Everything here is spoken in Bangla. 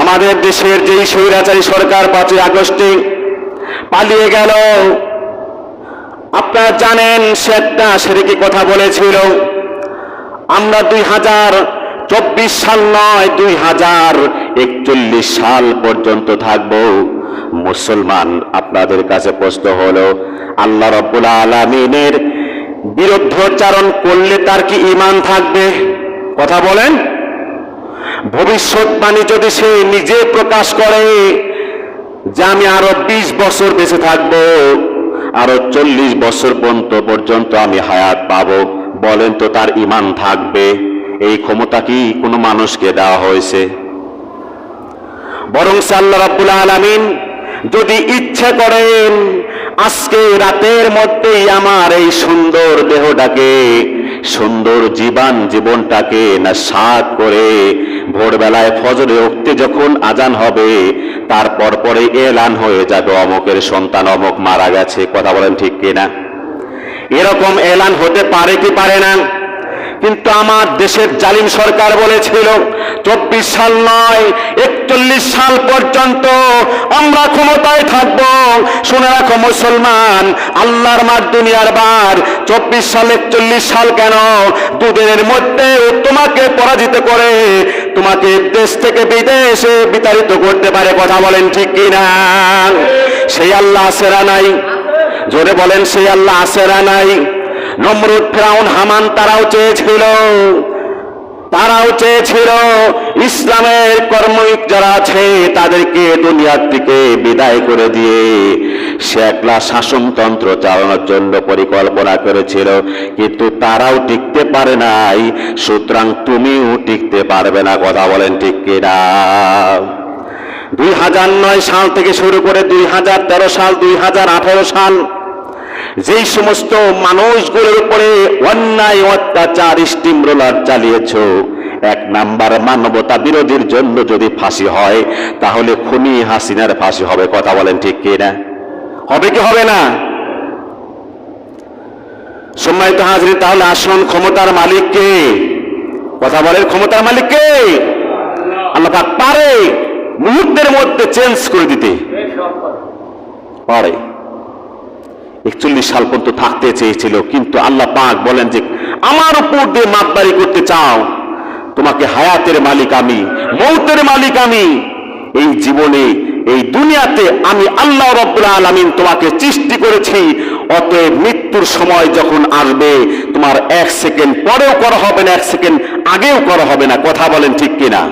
আমাদের দেশের যেই স্বৈরাচারী সরকার পাঁচই আগস্টে পালিয়ে গেল, আপনারা জানেন সে একটা সেরেকি কথা বলেছিল? আমরা দুই হাজার চব্বিশ সাল নয়, দুই হাজার একচল্লিশ সাল পর্যন্ত থাকব। মুসলমান, আপনাদের কাছে প্রশ্ন হলো, আল্লাহ রব্বুল আলমিনের বিরুদ্ধোচ্চারণ করলে তার কি ইমান থাকবে? কথা বলেন। ভবিষ্যৎবাণী যদি সে নিজে প্রকাশ করে যে আমি আরও বিশ বছর বেঁচে থাকব, আরও চল্লিশ বছর পর্যন্ত পর্যন্ত আমি হায়াত পাবো, বলেন তো তার ইমান থাকবে, এই ক্ষমতা কি কোনো মানুষকে দেওয়া হয়েছে? বরং আল্লাহ রাব্বুল আলামিন যদি ইচ্ছে করেন, আজকে রাতের মধ্যেই আমার এই সুন্দর দেহটাকে সুন্দর জীবন জীবনটাকে না সাত করে ভোরবেলায় ফজরে উঠতে যখন আজান হবে তারপর পরে এলান হয়ে যাবে। অমকের সন্তান অমক মারা গেছে। কথা বলেন ঠিক কিনা? এরকম এলান হতে পারে কি পারে না? কিন্তু আমার দেশের জালিম সরকার বলেছিল, চব্বিশ সাল নয়, একচল্লিশ সাল পর্যন্ত আমরা ক্ষমতায় থাকব। শুনে রাখো মুসলমান, আল্লাহর মার দুনিয়ার বার, চব্বিশ সাল, একচল্লিশ সাল কেন? দুদিনের মধ্যে তোমাকে পরাজিত করে, তোমাকে দেশ থেকে বিদেশে বিতাড়িত করতে পারে। কথা বলেন ঠিক কিনা সেই আল্লাহ আসেরা নাই? জোরে বলেন, সেই আল্লাহ আসেরা নাই? নমরুদ ফেরাউন, হামান তারাও চেয়েছিল। তারাও চেয়েছিল, ইসলামের কর্মিক যারা আছে, তাদেরকে দুনিয়ার থেকে বিদায় করে দিয়ে সে একলা শাসনতন্ত্র চালানোর জন্য পরিকল্পনা করেছিল। কিন্তু তারাও টিকতে পারে নাই। সুতরাং তুমিও টিকতে পারবে না, কথা বলেন ঠিক কিনা? দুই হাজার নয় সাল থেকে শুরু করে দুই হাজার তেরো সাল, দুই হাজার আঠারো সাল যেই সমস্ত মানুষগুলোর উপরে অন্যায় অত্যাচার স্টিমরোলার চালিয়েছ, এক নাম্বার মানবতা বিরোধীর জন্য যদি ফাঁসি হয়, তাহলে খুনি হাসিনার ফাঁসি হবে, কথা বলেন ঠিক কি না হবে কি হবে না? সম্মানিত হাজরি তাহলে আসুন ক্ষমতার মালিক কে কথা বলেন, ক্ষমতার মালিক কে আল্লাহ পারে মুহূর্তের মধ্যে চেঞ্জ করে দিতে। পারে। একচল্লিশ সাল পর্যন্ত থাকতে চেয়েছিল। কিন্তু আল্লাহ পাক বলেন যে, আমার উপর দিয়ে মাতবাড়ি করতে চাও, তোমাকে হায়াতের মালিক আমি, মৌতের মালিক আমি। এই জীবনে, এই দুনিয়াতে আমি আল্লাহ রব্বুল আলমিন তোমাকে সৃষ্টি করেছি। অতএব মৃত্যুর সময় যখন আসবে, তোমার এক সেকেন্ড পরেও করা হবে না, এক সেকেন্ড আগেও করা হবে না। কথা বলেন ঠিক কিনা?